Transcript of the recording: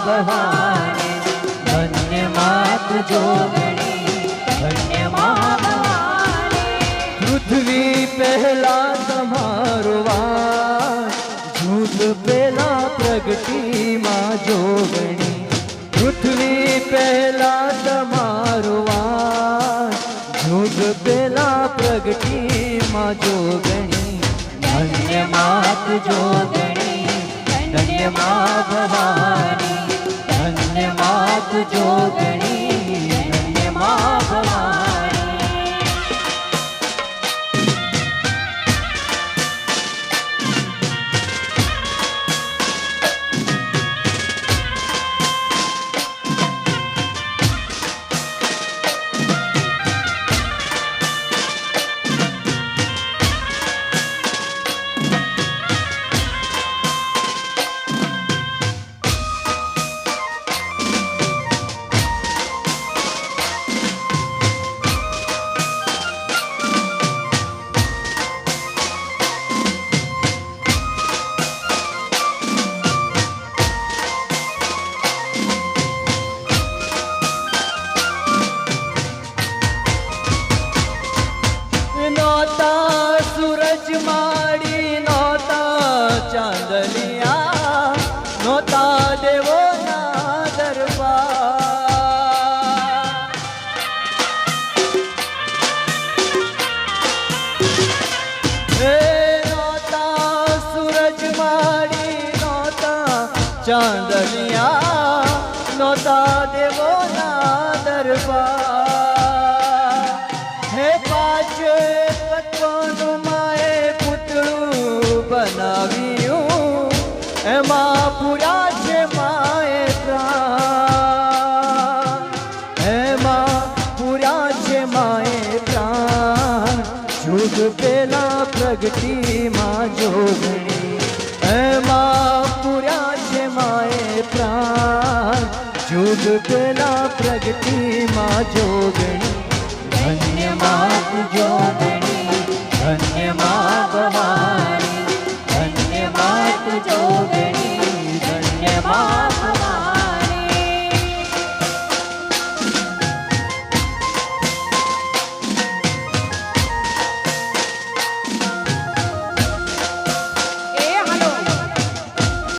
ભવાની ધન્ય માત જોગણી ધન્ય મા ભવાની પૃથ્વી પહેલા તમારો વાસ જૂથ પેલા પ્રગતિમાં જોગણી પૃથ્વી પહેલા તમારો વાસ જૂથ પેલા પ્રગતિમાં જોગણી ધન્ય માત જોગણી ધન્ય મા ભવાની ધન્ય માત જોગણી ચાંદલિયા નોતા દેવોના દરબાર હે નોતા સૂરજ માડી નોતા ચાંદલિયા નોતા દેવોના દરબાર હે તત્વનું એમાં પૂરા છે માએ પ્રાણ. એમાં પૂરા છે માએ પ્રાણ. જુગ પેલા પ્રગતિમાં જોગ એમાં પૂરા છે માએ પ્રાણ. જુગ પેલા પ્રગતિમાં જોગણી. ધન્યમાં જોગણી.